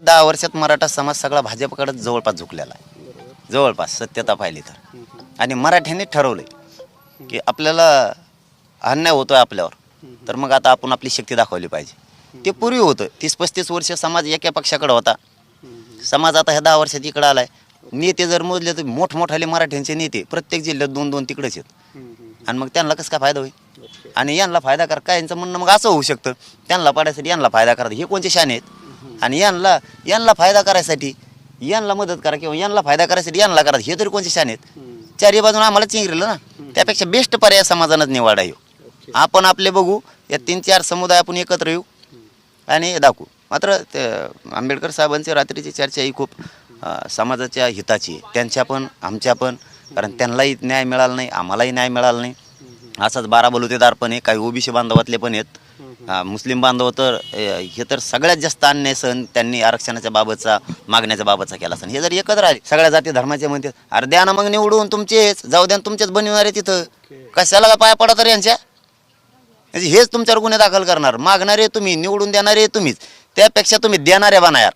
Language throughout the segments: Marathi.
दहा वर्षात मराठा समाज सगळा भाजपकडे जवळपास झुकलेला आहे. जवळपास सत्यता पाहिली तर. आणि मराठ्यांनी ठरवलंय की आपल्याला अन्याय होतोय आपल्यावर. तर मग आता आपण आपली शक्ती दाखवली पाहिजे. ते पूर्वी होतं. तीस पस्तीस वर्ष समाज एका पक्षाकडे होता. समाज आता ह्या दहा वर्षात इकडं आलाय. नेते जर मोजले तर मोठमोठाले मराठ्यांचे नेते प्रत्येक जिल्ह्यात दोन दोन तिकडेच आहेत. आणि मग त्यांना कसं काय फायदा होईल? आणि यांना फायदा करा. काय यांचं म्हणणं मग असं होऊ शकतं. त्यांना पाडायसाठी यांना फायदा करा. हे कोणते शाने आहेत? आणि यांना यांना फायदा करायसाठी यांना मदत करा किंवा यांना फायदा करायसाठी यांना करा. हे तरी कोणते शाने आहेत? चारही बाजून आम्हाला चिंगरेलं ना. त्यापेक्षा बेस्ट पर्याय समाजानंच निवडा येऊ आपण आपले बघू या तीन चार समुदाय आपण एकत्र येऊ आणि दाखवू. मात्र ते आंबेडकर साहेबांची रात्रीची चर्चा ही खूप समाजाच्या हिताची आहे. त्यांच्या पण आमच्या पण. कारण त्यांनाही न्याय मिळाला नाही आम्हालाही न्याय मिळाला नाही. असाच बारा बलुतेदार पण आहे काही ओबीसी बांधवातले पण आहेत. मुस्लिम बांधव तर हे तर सगळ्यात जास्त अन्याय सण त्यांनी आरक्षणाच्या बाबतचा मागण्याच्या बाबतचा केला सण. हे जर एकत्र आले सगळ्या जाती धर्माचे म्हणतात अरे द्या ना मग निवडून तुमचेच जाऊ द्या तुमचेच बनविणारे तिथं. कशाला पाया पडा तर यांच्या? म्हणजे हेच तुमच्यावर गुन्हे दाखल करणार. मागणारे तुम्ही निवडून देणारे तुम्हीच. त्यापेक्षा तुम्ही देणारे बना यार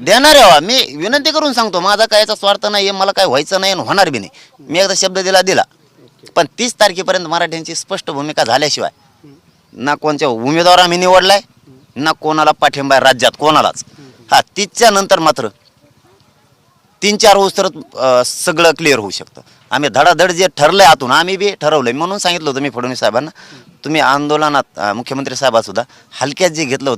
देणारे व्हा. मी विनंती करून सांगतो माझा काय याचा स्वार्थ नाही मला काय व्हायचं नाही आणि होणार बी नाही. मी एकदा शब्द दिला दिला. पण तीस तारखेपर्यंत मराठ्यांची स्पष्ट भूमिका झाल्याशिवाय ना कोणत्या उमेदवार आम्ही निवडलाय ना कोणाला पाठिंबा आहे राज्यात कोणालाच. हा तीसच्या नंतर मात्र तीन चार वर्ष तर सगळं क्लिअर होऊ शकतं. आम्ही धडाधड जे ठरलंय आतून आम्ही बी ठरवलंय. म्हणून सांगितलं होतं मी फडणवीस साहेबांना तुम्ही आंदोलनात मुख्यमंत्री साहेबात सुद्धा हलक्यात जे घेतलं होतं